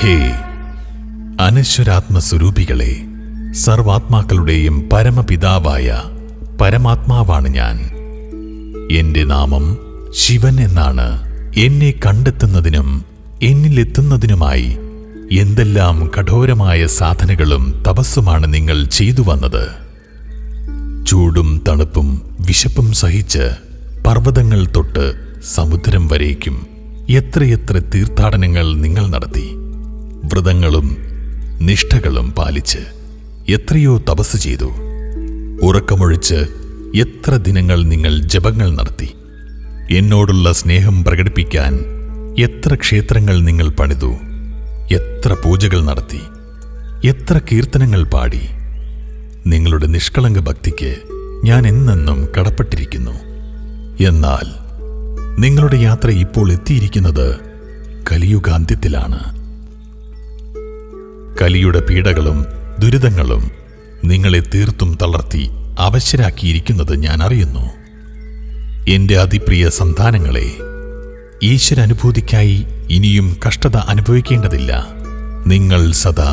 ഹേ അനശ്വരാത്മസ്വരൂപികളെ സർവാത്മാക്കളുടെയും പരമപിതാവായ പരമാത്മാവാണ് ഞാൻ. എന്റെ നാമം ശിവൻ എന്നാണ് എന്നെ കണ്ടെത്തുന്നതിനും എന്നിലെത്തുന്നതിനുമായി എന്തെല്ലാം കഠോരമായ സാധനകളും തപസ്സുമാണ് നിങ്ങൾ ചെയ്തു വന്നത്. ചൂടും തണുപ്പും വിശപ്പും സഹിച്ച് പർവതങ്ങൾ തൊട്ട് സമുദ്രം വരേക്കും എത്രയെത്ര തീർത്ഥാടനങ്ങൾ നിങ്ങൾ നടത്തി. വ്രതങ്ങളും നിഷ്ഠകളും പാലിച്ച് എത്രയോ തപസ് ചെയ്തു. ഉറക്കമൊഴിച്ച് എത്ര ദിനങ്ങൾ നിങ്ങൾ ജപങ്ങൾ നടത്തി. എന്നോടുള്ള സ്നേഹം പ്രകടിപ്പിക്കാൻ എത്ര ക്ഷേത്രങ്ങൾ നിങ്ങൾ പണിതു. എത്ര പൂജകൾ നടത്തി. എത്ര കീർത്തനങ്ങൾ പാടി. നിങ്ങളുടെ നിഷ്കളങ്ക ഭക്തിക്ക് ഞാൻ എന്നെന്നും കടപ്പെട്ടിരിക്കുന്നു. എന്നാൽ നിങ്ങളുടെ യാത്ര ഇപ്പോൾ എത്തിയിരിക്കുന്നത് കലിയുഗാന്ത്യത്തിലാണ്. കലിയുടെ പീഡകളും ദുരിതങ്ങളും നിങ്ങളെ തീർത്തും തളർത്തി അവശരാക്കിയിരിക്കുന്നത് ഞാൻ അറിയുന്നു. എന്റെ അതിപ്രിയ സന്താനങ്ങളെ ഈശ്വരനുഭൂതിക്കായി ഇനിയും കഷ്ടത അനുഭവിക്കേണ്ടതില്ല. നിങ്ങൾ സദാ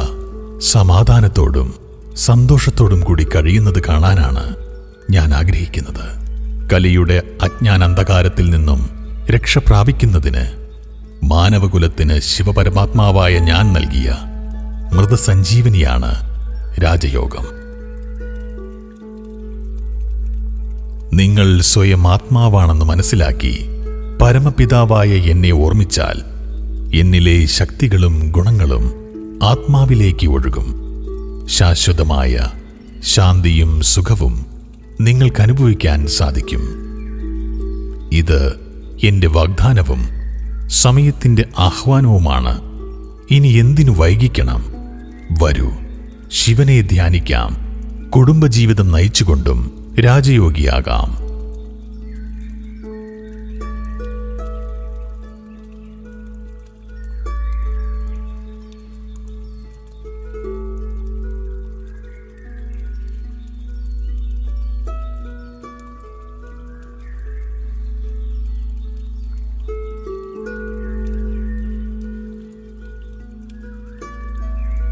സമാധാനത്തോടും സന്തോഷത്തോടും കൂടി കഴിയുന്നത് കാണാനാണ് ഞാൻ ആഗ്രഹിക്കുന്നത്. കലിയുടെ അജ്ഞാനന്ധകാരത്തിൽ നിന്നും രക്ഷ പ്രാപിക്കുന്നതിന് മാനവകുലത്തിന് ശിവപരമാത്മാവായ ഞാൻ നൽകിയ മൃതസഞ്ജീവനിയാണ് രാജയോഗം. നിങ്ങൾ സ്വയം ആത്മാവാണെന്ന് മനസ്സിലാക്കി പരമപിതാവായ എന്നെ ഓർമ്മിച്ചാൽ എന്നിലെ ശക്തികളും ഗുണങ്ങളും ആത്മാവിലേക്ക് ഒഴുകും. ശാശ്വതമായ ശാന്തിയും സുഖവും നിങ്ങൾക്ക് അനുഭവിക്കാൻ സാധിക്കും. ഇത് എന്റെ വാഗ്ദാനവും സമയത്തിന്റെ ആഹ്വാനവുമാണ്. ഇനി എന്തിനു വൈകിക്കണം? വരൂ. ശിവനെ ധ്യാനിക്കാം. കുടുംബജീവിതം നയിച്ചുകൊണ്ടും രാജയോഗിയാകാം.